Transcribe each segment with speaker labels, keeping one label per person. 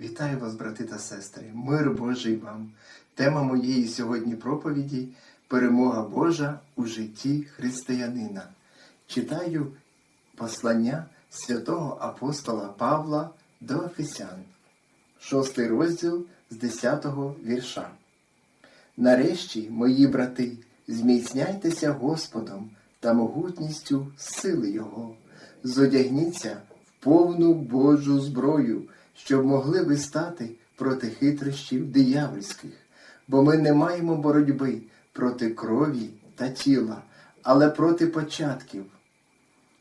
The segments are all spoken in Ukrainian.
Speaker 1: Вітаю вас, брати та сестри, мир Божий вам. Тема моєї сьогодні проповіді Перемога Божа у житті християнина. Читаю послання святого апостола Павла до Ефесян, шостий розділ з 10 вірша. Нарешті, мої брати, зміцняйтеся Господом та могутністю сили Його, зодягніться в повну Божу зброю, щоб могли ви стати проти хитрощів диявольських, бо ми не маємо боротьби проти крові та тіла, але проти початків,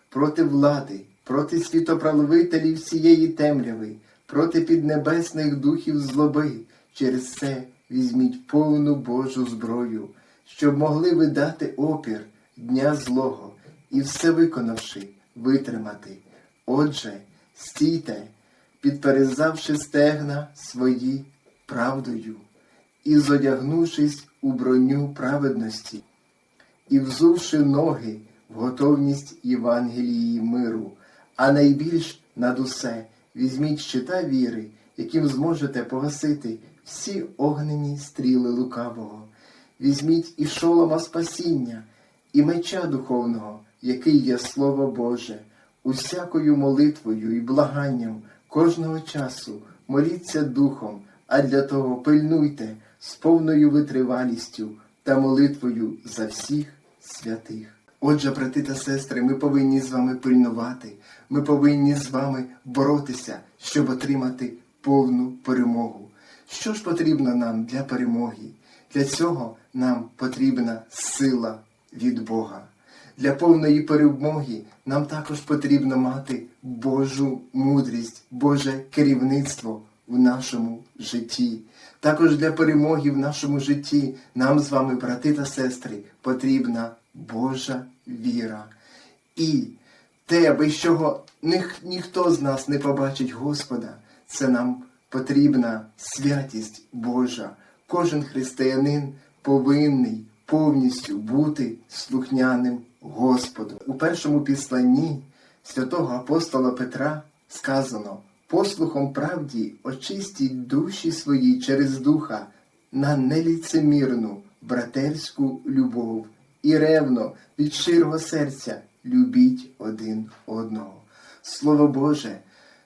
Speaker 1: проти влади, проти світоправителів всієї темряви, проти піднебесних духів злоби. Через це візьміть повну Божу зброю, щоб могли ви дати опір дня злого і все виконавши, витримати. Отже, стійте, підперезавши стегна свої правдою, і зодягнувшись у броню праведності, і взувши ноги в готовність Євангелії миру, а найбільш над усе візьміть щита віри, яким зможете погасити всі огнені стріли лукавого. Візьміть і шолома спасіння, і меча духовного, який є Слово Боже, усякою молитвою і благанням кожного часу моліться духом, а для того пильнуйте з повною витривалістю та молитвою за всіх святих. Отже, брати та сестри, ми повинні з вами пильнувати, ми повинні з вами боротися, щоб отримати повну перемогу. Що ж потрібно нам для перемоги? Для цього нам потрібна сила від Бога. Для повної перемоги нам також потрібно мати Божу мудрість, Боже керівництво в нашому житті. Також для перемоги в нашому житті нам з вами, брати та сестри, потрібна Божа віра. І те, без чого ніх, ніхто з нас не побачить Господа, це нам потрібна святість Божа. Кожен християнин повинний повністю бути слухняним Господу. У першому післанні святого апостола Петра сказано: послухом правді очистіть душі свої через духа на неліцемірну братерську любов і ревно від щирого серця любіть один одного. Слово Боже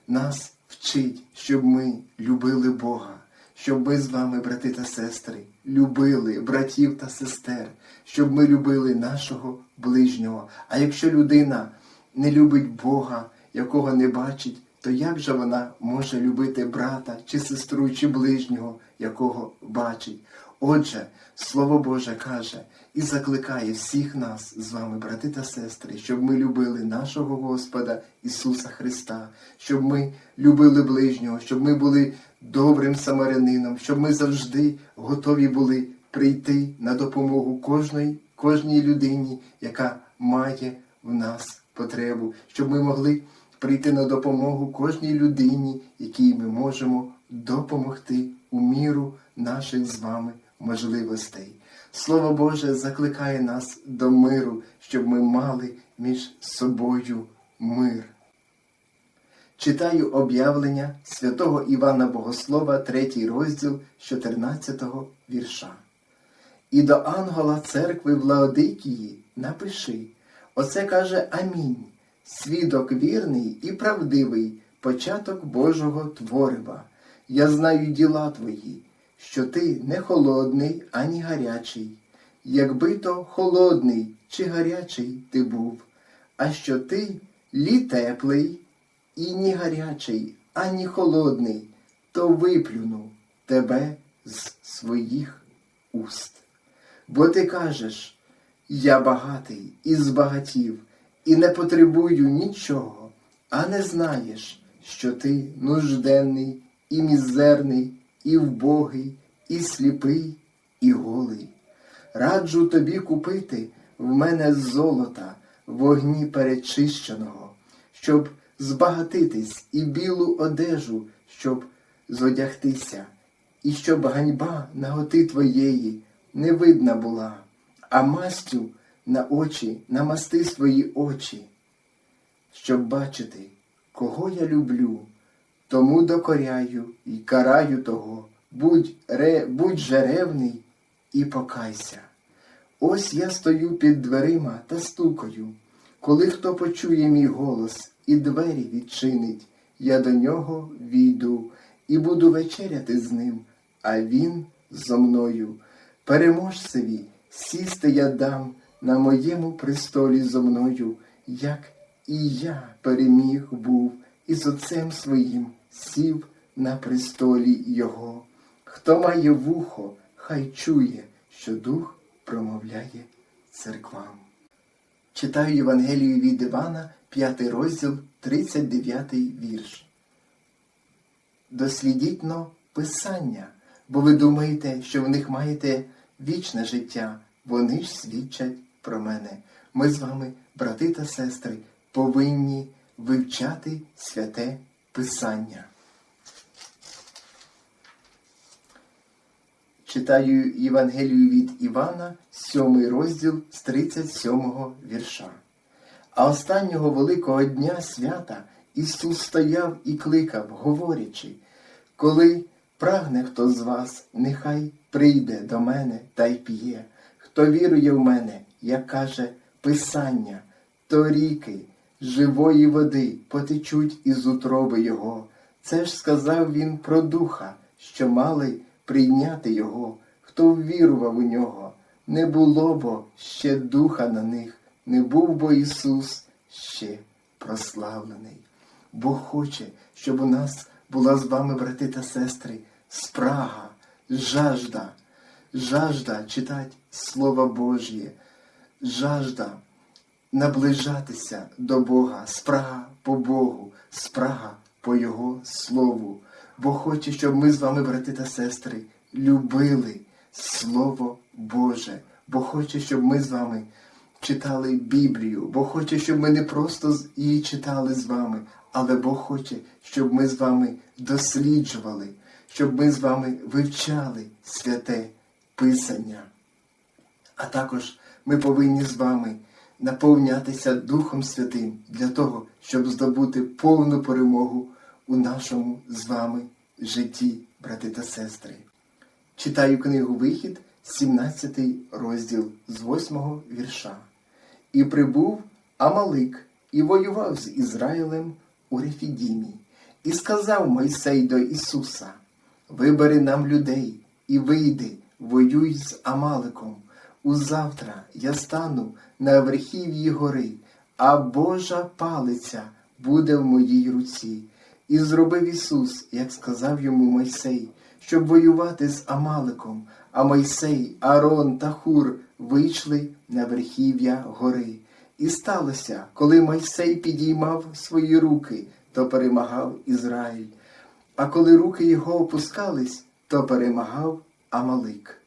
Speaker 1: нас вчить, щоб ми любили Бога щоб ми з вами, брати та сестри, любили братів та сестер, щоб ми любили нашого ближнього. А якщо людина не любить Бога, якого не бачить, то як же вона може любити брата чи сестру, чи ближнього, якого бачить? Отже, Слово Боже каже і закликає всіх нас з вами, брати та сестри, щоб ми любили нашого Господа Ісуса Христа, щоб ми любили ближнього, щоб ми були добрим самарянином, щоб ми завжди готові були прийти на допомогу кожної, кожній людині, яка має в нас потребу, щоб ми могли прийти на допомогу кожній людині, якій ми можемо допомогти у міру наших з вами можливостей. Слово Боже закликає нас до миру, щоб ми мали між собою мир. Читаю об'явлення святого Івана Богослова, 3 розділ 14 вірша. І до ангела церкви в Лаодикії напиши, оце каже Амінь, свідок вірний і правдивий, початок Божого творива. Я знаю діла твої, що ти не холодний, ані гарячий, якби то холодний чи гарячий ти був, а що ти лі теплий і ні гарячий, ані холодний, то виплюну тебе з своїх уст. Бо ти кажеш, я багатий і збагатів, і не потребую нічого, а не знаєш, що ти нужденний і мізерний, і вбогий, і сліпий, і голий. Раджу тобі купити в мене золота вогні перечищеного, щоб збагатитись і білу одежу, щоб зодягтися, і щоб ганьба наготи твоєї не видна була, а мастю на очі намасти свої очі, щоб бачити, кого я люблю, тому докоряю і караю того. Будь, ре, будь же ревний і покайся. Ось я стою під дверима та стукаю. Коли хто почує мій голос і двері відчинить, я до нього війду і буду вечеряти з ним, а він зо мною. Переможцеві сісти я дам на моєму престолі зо мною, як і я переміг був і з отцем своїм сів на престолі його. Хто має вухо, хай чує, що дух промовляє церквам. Читаю Євангелію від Івана, 5 розділ, 39 вірш. Дослідіть но Писання, бо ви думаєте, що в них маєте вічне життя, вони ж свідчать про мене. Ми з вами, брати та сестри, повинні вивчати святе Писання. Читаю Євангелію від Івана, 7 розділ з 37 вірша. А останнього великого дня свята Ісус стояв і кликав, говорячи, коли прагне хто з вас, нехай прийде до мене та й п'є. Хто вірує в мене, як каже Писання, то ріки живої води потечуть із утроби Його. Це ж сказав він про духа, що мали прийняти Його, хто ввірував у нього. Не було бо ще духа на них, не був бо Ісус ще прославлений. Бог хоче, щоб у нас була з вами, брати та сестри, спрага, жажда, жажда читати Слово Божє, жажда наближатися до Бога, спрага по Богу, спрага по Його Слову. Бог хоче, щоб ми з вами, брати та сестри, любили Слово Боже. Бог хоче, щоб ми з вами читали Біблію. Бог хоче, щоб ми не просто її читали з вами, але Бог хоче, щоб ми з вами досліджували, щоб ми з вами вивчали святе Писання. А також ми повинні з вами наповнятися Духом Святим для того, щоб здобути повну перемогу у нашому з вами житті, брати та сестри. Читаю книгу Вихід, 17 розділ з 8 вірша. І прибув Амалик і воював з Ізраїлем у Рефідімі, і сказав Мойсей до Ісуса: Вибери нам людей і вийди, воюй з Амаликом. Узавтра я стану на верхів'ї гори, а Божа палиця буде в моїй руці. І зробив Ісус, як сказав йому Мойсей, щоб воювати з Амаликом, а Мойсей, Аарон та Хур вийшли на верхів'я гори. І сталося, коли Мойсей підіймав свої руки, то перемагав Ізраїль. А коли руки його опускались, то перемагав Амалик.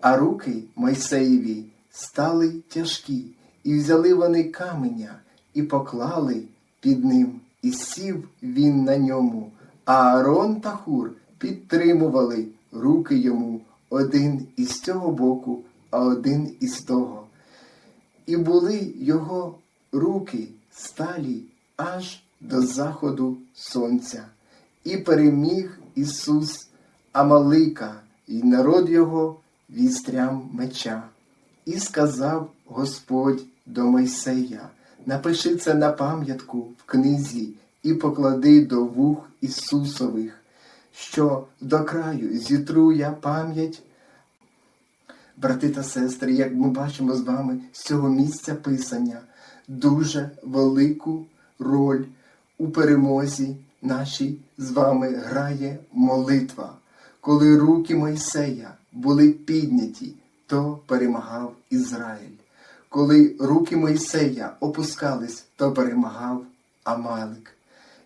Speaker 1: А руки Мойсеєві стали тяжкі, і взяли вони каменя, і поклали під ним, і сів він на ньому. А Аарон та Хур підтримували руки йому один із цього боку, а один із того. І були його руки сталі аж до заходу сонця. І переміг Ісус Амалика, і народ його вістрям меча. І сказав Господь до Мойсея, напиши це на пам'ятку в книзі і поклади до вух Ісусових, що до краю зітру я пам'ять. Брати та сестри, як ми бачимо з вами з цього місця Писання, дуже велику роль у перемозі нашій з вами грає молитва. Коли руки Мойсея були підняті, то перемагав Ізраїль. Коли руки Мойсея опускались, то перемагав Амалик.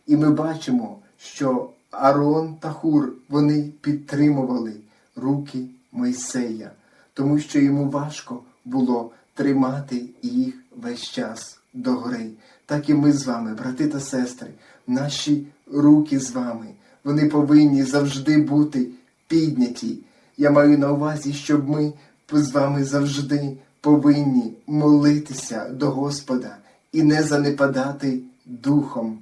Speaker 1: І ми бачимо, що Арон та Хур вони підтримували руки Мойсея, тому що йому важко було тримати їх весь час до гори. Так і ми з вами, брати та сестри, наші руки з вами, вони повинні завжди бути підняті. Я маю на увазі, щоб ми з вами завжди повинні молитися до Господа і не занепадати духом.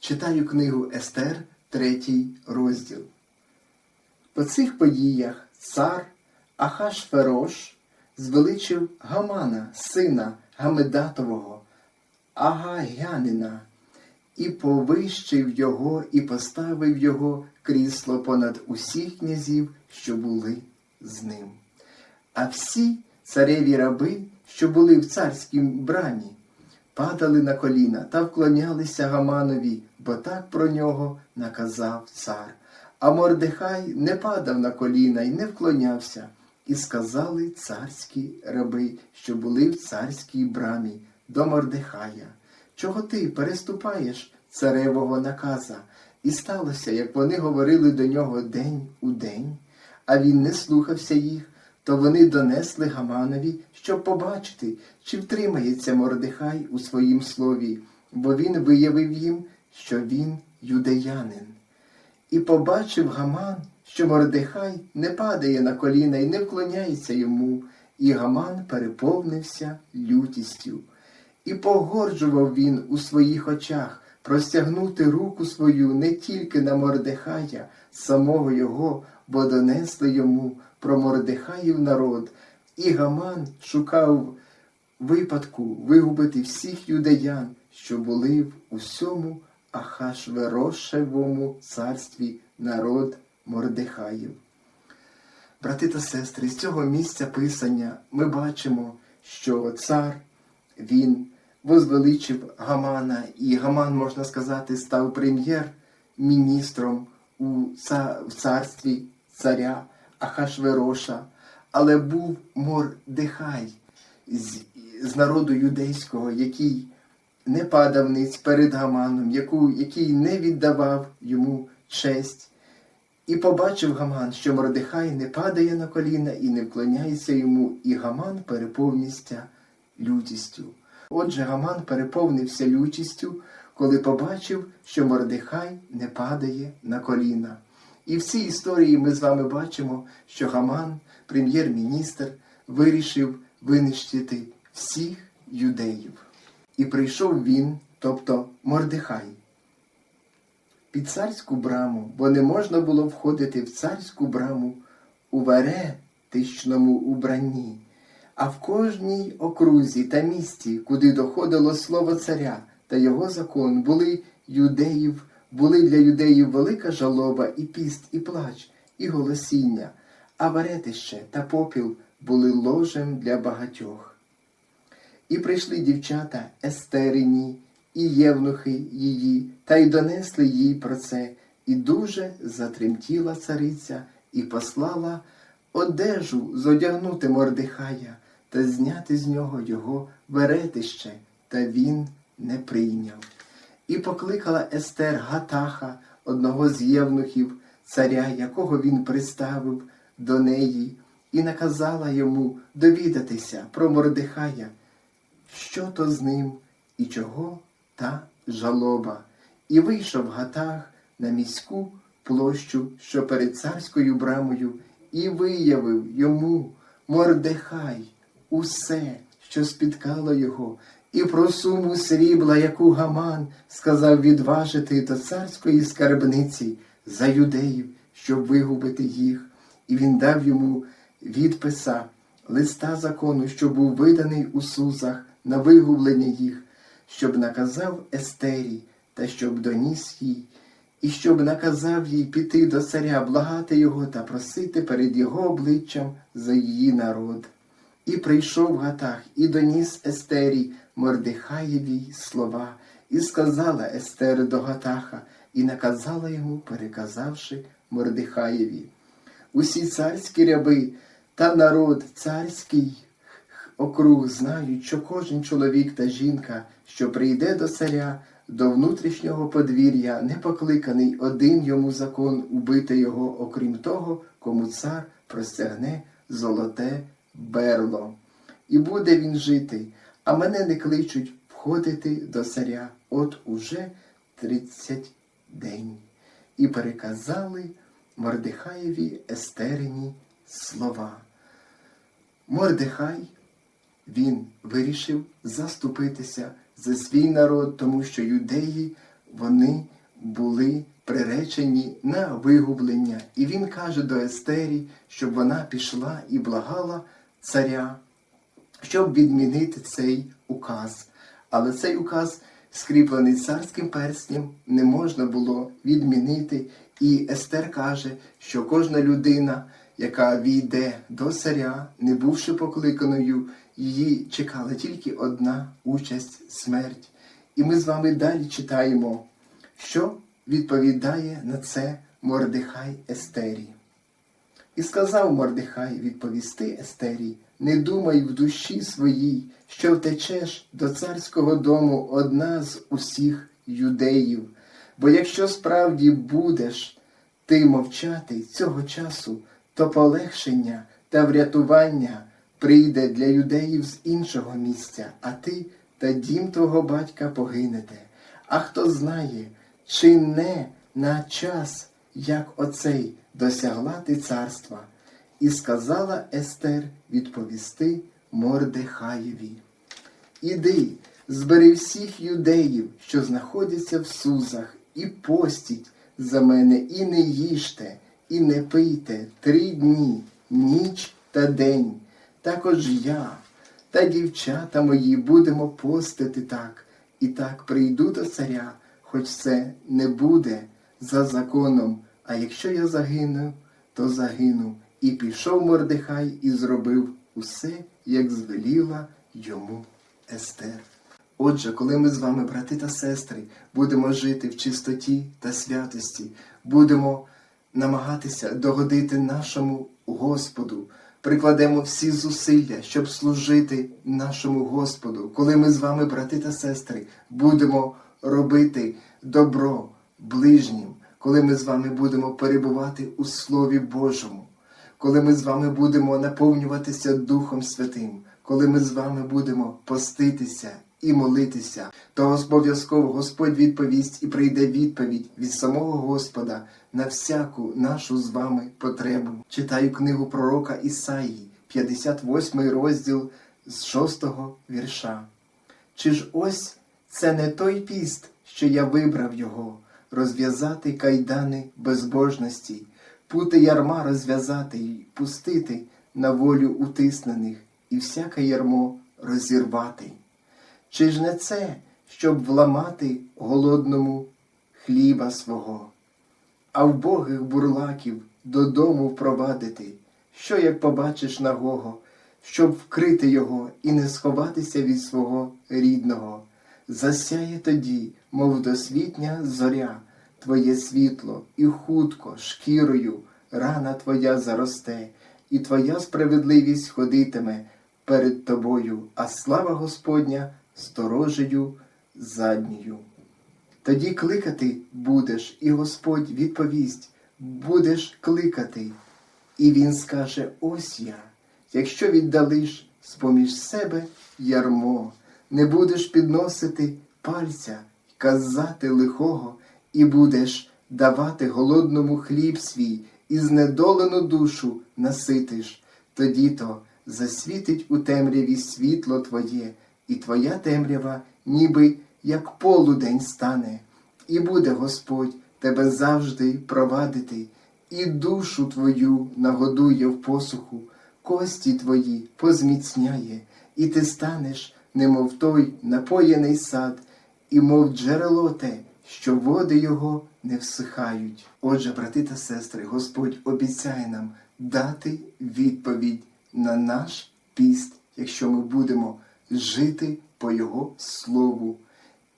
Speaker 1: Читаю книгу Естер, третій розділ. По цих подіях цар Ахашферош звеличив Гамана, сина Гамедатового, Агагянина, і повищив його і поставив його крісло понад усіх князів, що були з ним. А всі цареві раби, що були в царській брамі, падали на коліна та вклонялися Гаманові, бо так про нього наказав цар. А Мордехай не падав на коліна і не вклонявся. І сказали царські раби, що були в царській брамі, до Мордехая, чого ти переступаєш царевого наказа? І сталося, як вони говорили до нього день у день, а він не слухався їх, то вони донесли Гаманові, щоб побачити, чи втримається Мордехай у своїм слові, бо він виявив їм, що він юдеянин. І побачив Гаман, що Мордехай не падає на коліна і не вклоняється йому, і Гаман переповнився лютістю. І погорджував він у своїх очах простягнути руку свою не тільки на Мордехая, самого його, бо донесли йому про Мордехаїв народ. І Гаман шукав випадку вигубити всіх юдеян, що були в усьому Ахашверошевому царстві народ Мордехаїв. Брати та сестри, з цього місця писання ми бачимо, що цар він возвеличив Гамана, і Гаман, можна сказати, став прем'єр-міністром у царстві царя Ахашвероша, але був Мордехай з, з народу юдейського, який не падав ниць перед Гаманом, яку, який не віддавав йому честь. І побачив Гаман, що Мордехай не падає на коліна і не вклоняється йому, і Гаман переповнився лютістю. Отже, Гаман переповнився лютістю, коли побачив, що Мордехай не падає на коліна. І в цій історії ми з вами бачимо, що Гаман, прем'єр-міністр, вирішив винищити всіх юдеїв. І прийшов він, тобто Мордехай, під царську браму, бо не можна було входити в царську браму у веретичному убранні, а в кожній окрузі та місті, куди доходило слово царя та його закон, були юдеїв, були для юдеїв велика жалоба, і піст, і плач, і голосіння, а веретище та попіл були ложем для багатьох. І прийшли дівчата Естерині і євнухи її, та й донесли їй про це, і дуже затремтіла цариця і послала одежу зодягнути Мордехая та зняти з нього його веретище, та він не прийняв. І покликала Естер Гатаха, одного з євнухів, царя, якого він приставив до неї, і наказала йому довідатися про Мордехая, що то з ним і чого та жалоба. І вийшов Гатах на міську площу, що перед царською брамою, і виявив йому Мордехай усе, що спіткало його, і про суму срібла, яку Гаман сказав відважити до царської скарбниці за юдеїв, щоб вигубити їх. І він дав йому відписа листа закону, що був виданий у Сузах на вигублення їх, щоб наказав Естері та щоб доніс їй, і щоб наказав їй піти до царя, благати його та просити перед його обличчям за її народ. І прийшов Гатах і доніс Естері Мордехаєві слова, і сказала Естер до Гатаха, і наказала йому, переказавши Мордехаєві. Усі царські ряби та народ царський округ знають, що кожен чоловік та жінка, що прийде до царя, до внутрішнього подвір'я, не покликаний один йому закон убити його, окрім того, кому цар простягне золоте берло. І буде він жити, а мене не кличуть входити до царя от уже тридцять день. І переказали Мордехаєві Естерині слова. Мордехай він вирішив заступитися за свій народ, тому що юдеї вони були приречені на вигублення. І він каже до Естері, щоб вона пішла і благала царя, щоб відмінити цей указ. Але цей указ, скріплений царським перстнем, не можна було відмінити. І Естер каже, що кожна людина, яка війде до царя, не бувши покликаною, її чекала тільки одна участь смерть. І ми з вами далі читаємо, що відповідає на це Мордехай Естері. І сказав Мордехай відповісти Естері, не думай в душі своїй, що втечеш до царського дому одна з усіх юдеїв. Бо якщо справді будеш ти мовчати цього часу, то полегшення та врятування прийде для юдеїв з іншого місця, а ти та дім твого батька погинете. А хто знає, чи не на час, як оцей досягла ти царства, і сказала Естер відповісти Мордехаєві. Іди, збери всіх юдеїв, що знаходяться в Сузах, і постіть за мене, і не їжте, і не пийте три дні, ніч та день. Також я та дівчата мої будемо постити так, і так прийду до царя, хоч це не буде за законом. А якщо я загину, то загину. І пішов Мордехай і зробив усе, як звеліла йому Естер. Отже, коли ми з вами, брати та сестри, будемо жити в чистоті та святості, будемо намагатися догодити нашому Господу, прикладемо всі зусилля, щоб служити нашому Господу, коли ми з вами, брати та сестри, будемо робити добро ближнім, коли ми з вами будемо перебувати у Слові Божому, коли ми з вами будемо наповнюватися Духом Святим, коли ми з вами будемо поститися і молитися, то обов'язково Господь відповість і прийде відповідь від самого Господа на всяку нашу з вами потребу. Читаю книгу пророка Ісаї, 58 розділ з 6 вірша. Чи ж ось це не той піст, що я вибрав його, розв'язати кайдани безбожності, пути ярма розв'язати й пустити на волю утиснених і всяке ярмо розірвати. Чи ж не це, щоб вламати голодному хліба свого, а вбогих бурлаків додому впровадити, що як побачиш нагого, щоб вкрити його і не сховатися від свого рідного, засяє тоді, мов досвітня зоря, твоє світло, і хутко, шкірою рана твоя заросте, і твоя справедливість ходитиме перед тобою, а слава Господня сторожею задньою. Тоді кликати будеш, і Господь відповість, будеш кликати, і Він скаже: Ось я, якщо віддалиш з-поміж себе ярмо, не будеш підносити пальця й казати лихого, і будеш давати голодному хліб свій, і знедолену душу наситиш, тоді то засвітить у темряві світло Твоє, і Твоя темрява, ніби як полудень стане, і буде Господь тебе завжди провадити, і душу твою нагодує в посуху, кості твої позміцняє, і ти станеш, немов той напоєний сад, і мов джерело те, що води його не всихають. Отже, брати та сестри, Господь обіцяє нам дати відповідь на наш піст, якщо ми будемо жити по Його Слову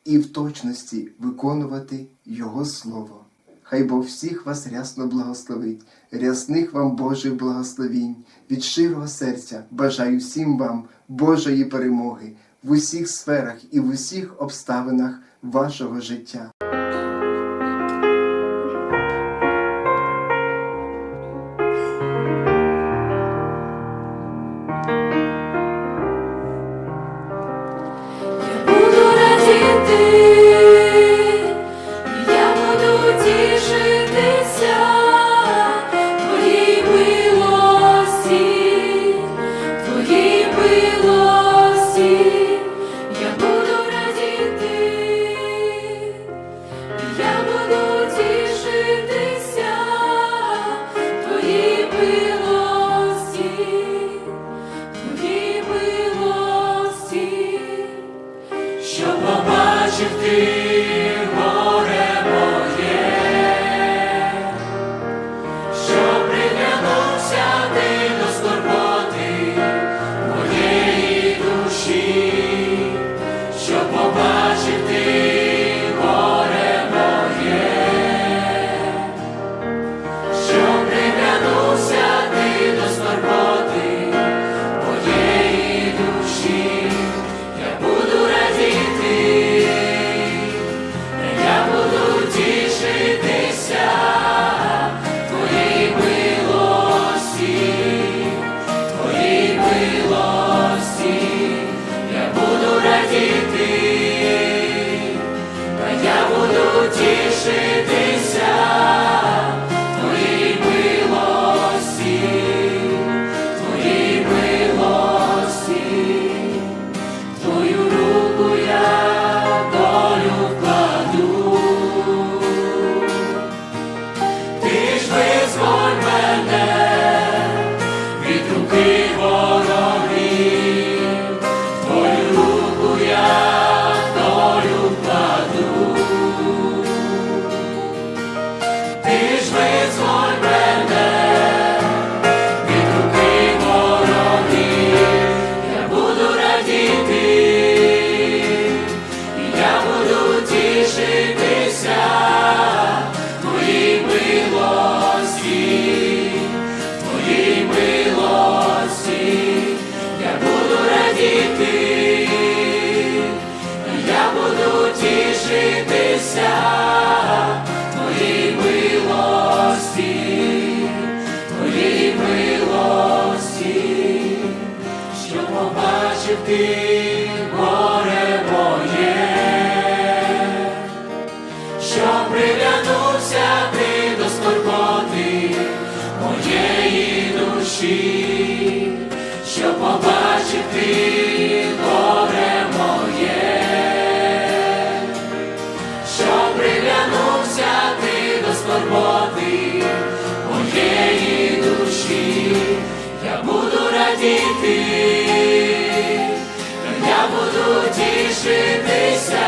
Speaker 1: і в точності виконувати Його Слово. Хай Бог всіх вас рясно благословить, рясних вам Божих благословінь, від щирого серця бажаю всім вам Божої перемоги в усіх сферах і в усіх обставинах вашого життя.
Speaker 2: Я буду радіти, ти до моєї душі, я буду радіти, я буду тішитися